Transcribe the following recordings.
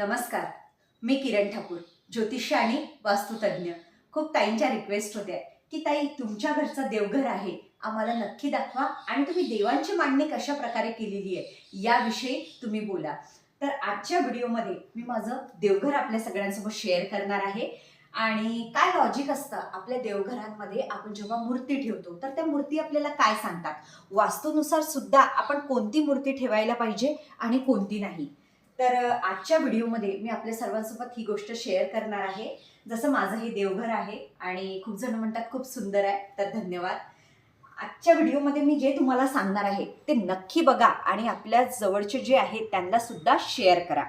नमस्कार. मी किरण ठाकूर ज्योतिष्य आणि वास्तुतज्ञ. खूप ताईंच्या रिक्वेस्ट होत्या की ताई तुमच्या घरचं देवघर आहे. आम्हाला नक्की दाखवा आणि तुम्ही देवांची मांडणी कशा प्रकारे केलेली आहे याविषयी तुम्ही बोला. तर आजच्या व्हिडिओमध्ये मी माझं देवघर आपल्या सगळ्यांसोबत शेअर करणार आहे. आणि काय लॉजिक असतं? आपल्या देवघरांमध्ये आपण जेव्हा मूर्ती ठेवतो तर त्या मूर्ती आपल्याला काय सांगतात? वास्तूनुसार सुद्धा आपण कोणती मूर्ती ठेवायला पाहिजे आणि कोणती नाही. तर आजच्या व्हिडिओमध्ये मी आपल्या सर्वांसोबत ही गोष्ट शेअर करणार आहे. जसं माझं हे देवघर आहे आणि खूप जण म्हणतात खूप सुंदर आहे तर धन्यवाद. आजच्या व्हिडिओमध्ये मी जे तुम्हाला सांगणार आहे ते नक्की बघा आणि आपल्या जवळचे जे आहेत त्यांना सुद्धा शेअर करा.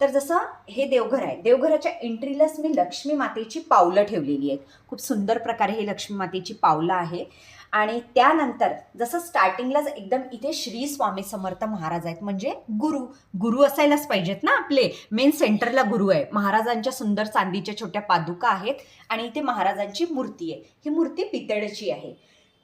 तर जसं हे देवघर आहे देवघराच्या एंट्रीलाच मी लक्ष्मी मातेची पावलं ठेवलेली आहेत. खूप सुंदर प्रकारे हे लक्ष्मी मातेची पावलं आहे. आणि त्यानंतर जसं स्टार्टिंगलाच एकदम इथे श्री स्वामी समर्थ महाराज आहेत म्हणजे गुरु. गुरु असायलाच पाहिजेत ना आपले. मेन सेंटरला गुरु आहे. महाराजांच्या सुंदर चांदीच्या छोट्या पादुका आहेत आणि इथे महाराजांची मूर्ती आहे. ही मूर्ती पितळची आहे.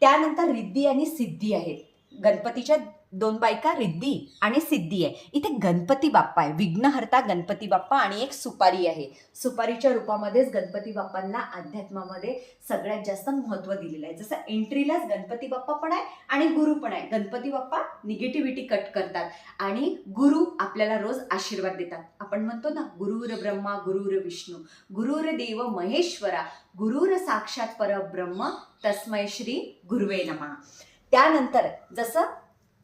त्यानंतर रिद्धी आणि सिद्धी आहेत. गणपतीच्या दोन बायका रिद्धी आणि सिद्धी आहे. इथे गणपती बाप्पा आहे. विघ्नहर्ता गणपती बाप्पा आणि एक सुपारी आहे. सुपारीच्या रूपामध्येच गणपती बाप्पांना अध्यात्मामध्ये सगळ्यात जास्त महत्त्व दिलेलं आहे. जसं एंट्रीलाच गणपती बाप्पा पण आहे आणि गुरु पण आहे. गणपती बाप्पा निगेटिव्हिटी कट करतात आणि गुरु आपल्याला रोज आशीर्वाद देतात. आपण म्हणतो ना गुरुर ब्रह्मा गुरुर विष्णू. गुरुर देव महेश्वरा गुरुर साक्षात परब्रह्म तस्मै श्री गुरुवे नमा. त्यानंतर जसं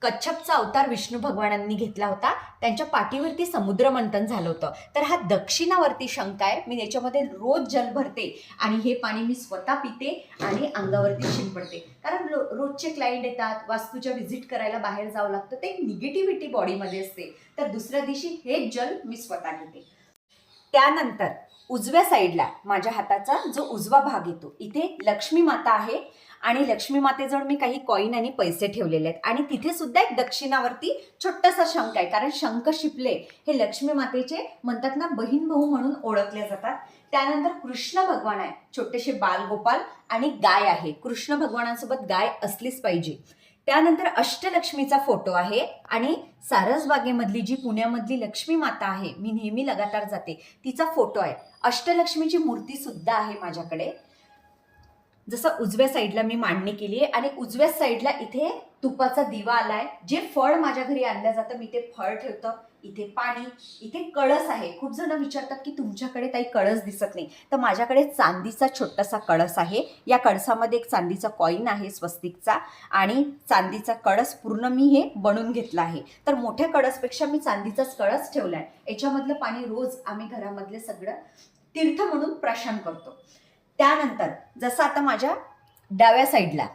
कच्छपचा अवतार विष्णू भगवानांनी घेतला होता. त्यांच्या पाठीवरती समुद्र मंथन झालं होतं. तर हा दक्षिणावरती शंख आहे. मी याच्यामध्ये रोज जल भरते आणि हे पाणी मी स्वतः पिते आणि अंगावरती शिंपडते. कारण रो- रोजचे क्लायंट येतात वास्तूच्या व्हिजिट करायला बाहेर जावं लागतं. ते निगेटिव्हिटी बॉडीमध्ये असते. तर दुसऱ्या दिवशी हे जल मी स्वतः घेते. त्यानंतर उजव्या साईडला माझ्या हाताचा जो उजवा भाग येतो इथे लक्ष्मी माता आहे आणि लक्ष्मी मातेजवळ मी काही कॉईन आणि पैसे ठेवलेले आहेत. आणि तिथे सुद्धा एक दक्षिणावरती छोटासा शंख आहे कारण शंख शिपले हे लक्ष्मी मातेचे म्हणतात ना बहीण भाऊ म्हणून ओळखले जातात. त्यानंतर कृष्ण भगवान आहे छोटेसे बालगोपाल आणि गाय आहे. कृष्ण भगवानांसोबत गाय असलीच पाहिजे. त्यानंतर अष्टलक्ष्मीचा फोटो आहे आणि सारसबागेमधली जी पुण्यामधली लक्ष्मी माता आहे मी नेहमी लगातार जाते तिचा फोटो आहे. अष्टलक्ष्मीची मूर्ती सुद्धा आहे माझ्याकडे. जसं उजव्या साईडला मी मांडणी केली आहे आणि उजव्या साईडला इथे तुपाचा दिवा आलाय. जे फळ माझ्या घरी आणलं जातं मी ते फळ ठेवतं. इथे पाणी इथे कळस आहे. खूप जण विचारतात की तुमच्याकडे काही कळस दिसत नाही. तर माझ्याकडे चांदीचा छोटासा कळस आहे. या कळसामध्ये एक चांदीचा कॉईन आहे स्वस्तिकचा आणि चांदीचा कळस पूर्ण मी हे बनवून घेतला आहे. तर मोठ्या कळसपेक्षा मी चांदीचाच कळस ठेवला आहे याच्यामधलं पाणी रोज आम्ही घरामधले सगळं तीर्थ म्हणून प्राशन करतो. त्यानंतर जसं आता माझ्या डाव्या साईडला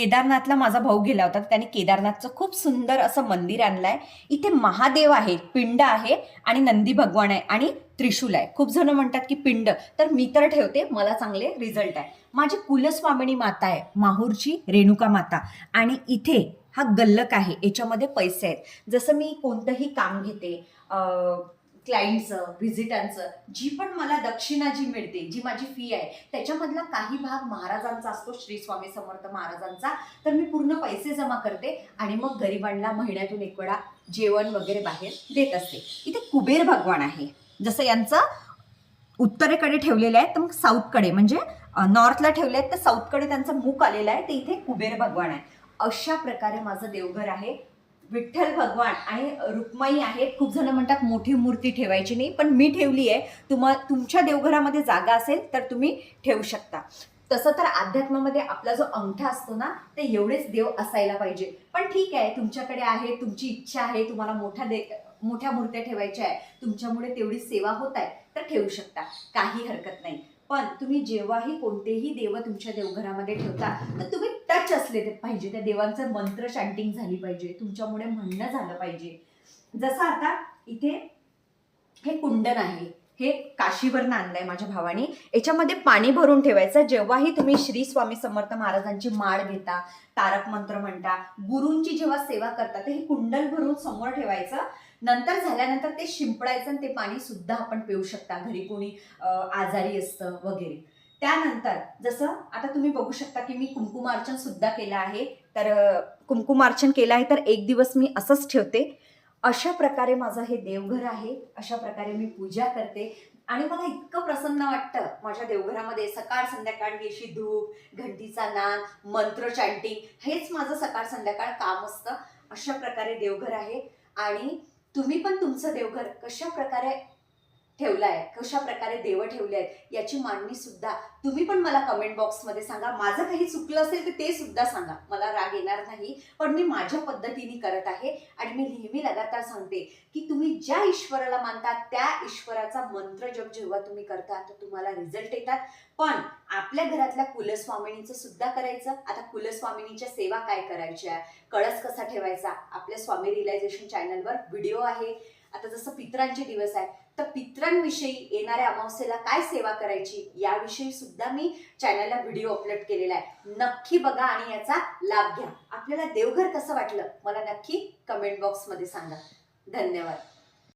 केदारनाथला माझा भाऊ गेला होता त्याने केदारनाथचं खूप सुंदर असं मंदिर आणलंय. इथे महादेव आहे पिंड आहे आणि नंदी भगवान आहे आणि त्रिशूल आहे. खूप जण म्हणतात की पिंड तर मी तर ठेवते मला चांगले रिझल्ट आहे. माझी कुलस्वामिनी माता आहे माहूरची रेणुका माता. आणि इथे हा गल्लक आहे याच्यामध्ये पैसे आहेत. जसं मी कोणतंही काम घेते क्लायंटचं व्हिजिटांचं जी पण मला दक्षिणा जी मिळते जी माझी फी आहे त्याच्यामधला काही भाग महाराजांचा असतो श्री स्वामी समर्थ महाराजांचा. तर मी पूर्ण पैसे जमा करते आणि मग गरिबांना महिन्यातून एक वेळा जेवण वगैरे बाहेर देत असते. इथे कुबेर भगवान आहे. जसं यांचं उत्तरेकडे ठेवलेलं आहे तर मग साऊथकडे म्हणजे नॉर्थला ठेवले आहेत तर साऊथकडे त्यांचं मुख आलेलं आहे ते इथे कुबेर भगवान आहे. अशा प्रकारे माझं देवघर आहे. विठ्ठल भगवान आणि रुक्माई आहेत. खूप जण म्हणतात मोठी मूर्ती ठेवायची नाही पण मी ठेवली आहे. तुम्हा तुमच्या देवघरामध्ये जागा असेल तर तुम्ही ठेवू शकता. तसं तर अध्यात्मामध्ये आपला जो अंगठा असतो ना ते एवढेच देव असायला पाहिजे. पण ठीक आहे तुमच्याकडे आहे तुमची इच्छा आहे तुम्हाला मोठ्या दे मोठ्या मूर्त्या ठेवायच्या आहे तुमच्यामुळे तेवढी सेवा होत आहे तर ठेवू शकता. काही हरकत नाही. पण तुम्ही जेव्हाही कोणतेही देव तुमच्या देवघरामध्ये ठेवता तर तुम्ही टच असले ते पाहिजे. त्या देवांचं मंत्र शँटिंग झाली पाहिजे. तुमच्यामुळे म्हणणं झालं पाहिजे. जसं आता इथे हे कुंडन आहे. हे काशीवरनं आणलंय माझ्या भावाने. याच्यामध्ये पाणी भरून ठेवायचं. जेव्हाही तुम्ही श्री स्वामी समर्थ महाराजांची माळ घेता तारक मंत्र म्हणता गुरूंची जेव्हा सेवा करता तर हे कुंडल भरून समोर ठेवायचं. नंतर झाल्यानंतर ते शिंपडायचं आणि ते पाणी सुद्धा आपण पिऊ शकता. घरी कोणी आजारी असतं वगैरे. त्यानंतर जसं आता तुम्ही बघू शकता की मी कुंकुमार्चन सुद्धा केलं आहे तर कुंकुमार्चन केलं आहे तर एक दिवस मी असंच ठेवते. अशा प्रकारे माझं हे देवघर आहे अशा प्रकारे मी पूजा करते. आणि मला इतकं प्रसन्न वाटतं माझ्या देवघरामध्ये सकाळ संध्याकाळ ही अशी धूप घंटीचा नाद मंत्र चॅन्टिंग हेच माझं सकाळ संध्याकाळ काम असतं. अशा प्रकारे देवघर आहे. आणि तुम्ही पण तुमचं देवघर कशा प्रकारे ठेवलाय? आहे कशा प्रकारे देवं ठेवले आहेत याची मांडणी सुद्धा तुम्ही पण मला कमेंट बॉक्समध्ये सांगा. माझं काही चुकलं असेल तर ते सुद्धा सांगा. मला राग येणार नाही पण मी माझ्या पद्धतीने करत आहे आणि मी नेहमी लगातार सांगते की तुम्ही ज्या ईश्वराला मानता त्या ईश्वराचा मंत्र जप जेव्हा तुम्ही करता तर तुम्हाला रिझल्ट येतात. पण आपल्या घरातल्या कुलस्वामिनीचं सुद्धा करायचं? आता कुलस्वामिनीच्या सेवा काय करायच्या? कळस कसा ठेवायचा? आपल्या स्वामी रिलायझेशन चॅनलवर व्हिडिओ आहे. आता जसं पित्रांचे दिवस आहे तर पित्रांविषयी येणाऱ्या अमावस्येला काय सेवा करायची याविषयी सुद्धा मी चॅनलला व्हिडिओ अपलोड केलेला आहे. नक्की बघा आणि याचा लाभ घ्या. आपल्याला देवघर कसं वाटलं? मला नक्की कमेंट बॉक्समध्ये सांगा. धन्यवाद.